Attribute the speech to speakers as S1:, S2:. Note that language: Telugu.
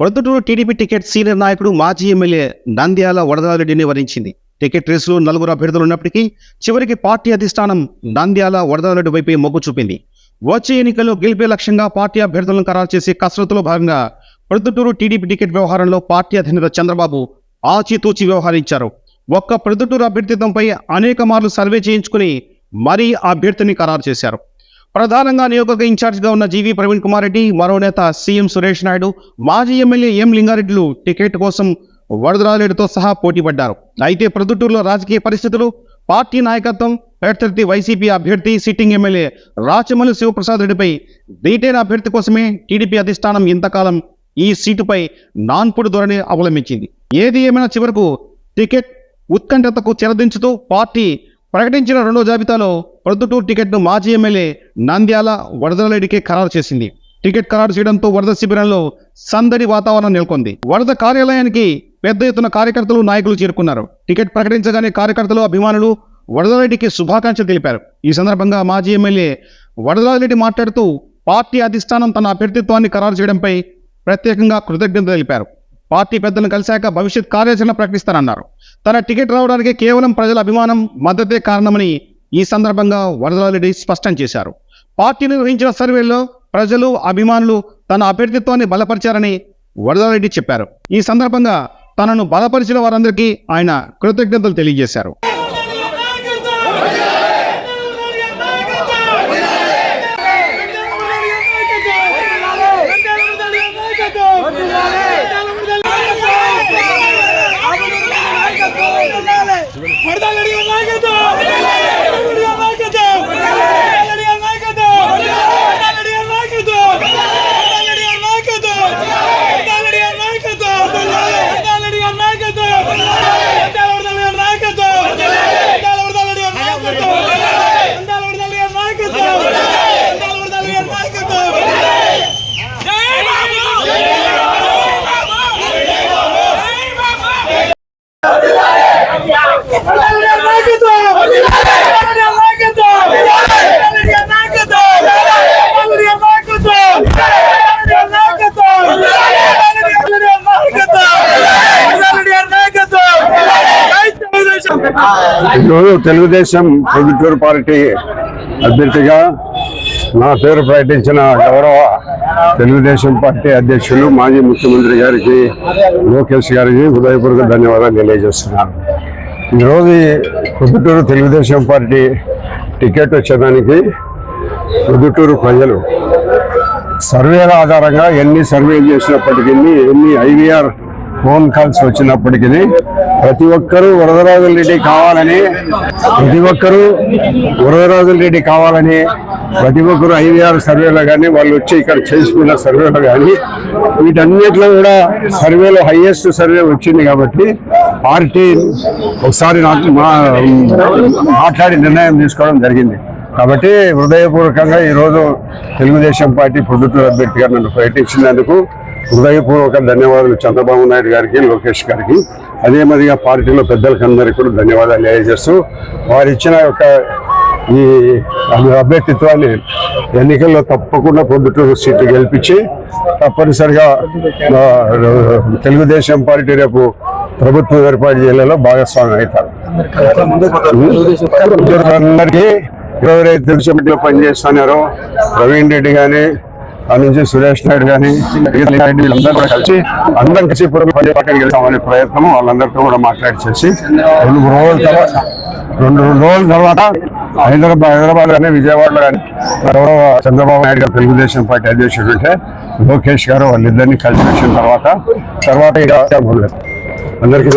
S1: ప్రొద్దుటూరు టీడీపీ టికెట్ సీనియర్ నాయకుడు మాజీ ఎమ్మెల్యే నంద్యాల వరదారెడ్డిని వరించింది. టికెట్ రేసులో నలుగురు అభ్యర్థులు ఉన్నప్పటికీ చివరికి పార్టీ అధిష్టానం నంద్యాల వరదారెడ్డి వైపే మొగ్గు చూపింది. వచ్చే ఎన్నికల్లో గెలిపే లక్ష్యంగా పార్టీ అభ్యర్థులను ఖరారు చేసే కసరత్తులో భాగంగా ప్రొద్దుటూరు టీడీపీ టికెట్ వ్యవహారంలో పార్టీ అధినేత చంద్రబాబు ఆచితూచి వ్యవహరించారు. ఒక్క ప్రొద్దుటూరు అభ్యర్థిత్వంపై అనేక మార్లు సర్వే చేయించుకుని మరీ అభ్యర్థిని ఖరారు చేశారు. ప్రధానంగా నియోజకవర్గ ఇన్ఛార్జ్గా ఉన్న జీవీ ప్రవీణ్ కుమార్ రెడ్డి మరో నేత సీఎం సురేష్ నాయుడు మాజీ ఎమ్మెల్యే ఎం లింగారెడ్డిలు టికెట్ కోసం వరదరాజులతో సహా పోటీ పడ్డారు. అయితే ప్రొద్దుటూరులో రాజకీయ పరిస్థితులు పార్టీ నాయకత్వం ప్రత్యర్థి వైసీపీ అభ్యర్థి సిట్టింగ్ ఎమ్మెల్యే రాచమల్లి శివప్రసాద్ రెడ్డిపై ధీటైన అభ్యర్థి కోసమే టీడీపీ అధిష్టానం ఇంతకాలం ఈ సీటుపై నాన్పుడు ధోరణి అవలంబించింది. ఏది ఏమైనా చివరకు టికెట్ ఉత్కంఠతకు చెరదించుతూ పార్టీ ప్రకటించిన రెండో జాబితాలో ప్రొద్దుటూరు టికెట్ను మాజీ ఎమ్మెల్యే నంద్యాల వరదలరెడ్డికే ఖరారు చేసింది. టికెట్ ఖరారు చేయడంతో వరద శిబిరంలో సందడి వాతావరణం నెలకొంది. వరద కార్యాలయానికి పెద్ద ఎత్తున కార్యకర్తలు నాయకులు చేరుకున్నారు. టికెట్ ప్రకటించగానే కార్యకర్తలు అభిమానులు వరదరెడ్డికి శుభాకాంక్షలు తెలిపారు. ఈ సందర్భంగా మాజీ ఎమ్మెల్యే వరదరెడ్డి మాట్లాడుతూ పార్టీ అధిష్టానం తన అభ్యర్థిత్వాన్ని ఖరారు చేయడంపై ప్రత్యేకంగా కృతజ్ఞత తెలిపారు. పార్టీ పెద్దలను కలిశాక భవిష్యత్ కార్యాచరణ ప్రకటిస్తారన్నారు తన టికెట్ రావడానికి కేవలం ప్రజల అభిమానం మద్దతే కారణమని ఈ సందర్భంగా వరదలారెడ్డి స్పష్టం చేశారు. పార్టీ నిర్వహించిన సర్వేలో ప్రజలు అభిమానులు తన అభ్యర్థిత్వాన్ని బలపరిచారని వరదలారెడ్డి చెప్పారు. ఈ సందర్భంగా తనను బలపరిచిన వారందరికీ ఆయన కృతజ్ఞతలు తెలియజేశారు.
S2: हड़ताल लड़ी ఈరోజు తెలుగుదేశం పొద్దుటూరు పార్టీ అభ్యర్థిగా నా పేరు ప్రకటించిన గౌరవ తెలుగుదేశం పార్టీ అధ్యక్షులు మాజీ ముఖ్యమంత్రి గారికి లోకేష్ గారికి హృదయపూర్వక ధన్యవాదాలు తెలియజేస్తున్నాను. ఈరోజు పొద్దుటూరు తెలుగుదేశం పార్టీ టికెట్ వచ్చేదానికి పొద్దుటూరు ప్రజలు సర్వేల ఆధారంగా ఎన్ని సర్వేలు చేసినప్పటికీ ఎన్ని ఐవీఆర్ ఫోన్ కాల్స్ వచ్చినప్పటికీ ప్రతి ఒక్కరూ వరదరాజుల రెడ్డి కావాలని ప్రతి ఒక్కరూ వరదరాజుల రెడ్డి కావాలని ప్రతి ఒక్కరు ఐవీఆర్ సర్వేలో కానీ వాళ్ళు వచ్చి ఇక్కడ చేసుకున్న సర్వేలో కానీ వీటన్నిటిలో కూడా సర్వేలో హైయెస్ట్ సర్వే వచ్చింది కాబట్టి పార్టీ ఒకసారి నాకు మా మాట్లాడి నిర్ణయం తీసుకోవడం జరిగింది. కాబట్టి హృదయపూర్వకంగా ఈరోజు తెలుగుదేశం పార్టీ ప్రభుత్వ అభ్యర్థిగా నన్ను ప్రకటించినందుకు హృదయపూర్వక ధన్యవాదాలు చంద్రబాబు నాయుడు గారికి లోకేష్ గారికి. అదే మాదిరిగా పార్టీలో పెద్దలకందరికీ కూడా ధన్యవాదాలు తెలియజేస్తూ వారు ఇచ్చిన యొక్క ఈ అభ్యర్థిత్వాన్ని ఎన్నికల్లో తప్పకుండా పొద్దుటూరు సీట్లు గెలిపించి తప్పనిసరిగా తెలుగుదేశం పార్టీ రేపు ప్రభుత్వం ఏర్పాటు చేయడంలో భాగస్వామి అవుతారు. అందరికీ ఎవరైతే తెలుగు పనిచేస్తున్నారో ప్రవీణ్ రెడ్డి కానీ ఆ నుంచి సురేష్ నాయుడు కానీ రెడ్డి వీళ్ళందరూ కూడా కలిసి అందరం కలిసి పురం పని గెలుస్తామనే ప్రయత్నం వాళ్ళందరితో కూడా మాట్లాడి చేసి రెండు రోజుల తర్వాత రెండు రోజుల తర్వాత హైదరాబాద్ హైదరాబాద్ కానీ విజయవాడలో కానీ చంద్రబాబు నాయుడు గారు తెలుగుదేశం పార్టీ అధ్యక్షుడు ఉంటే లోకేష్ గారు వాళ్ళిద్దరినీ కలిసి వచ్చిన తర్వాత తర్వాత ఇక అందరికీ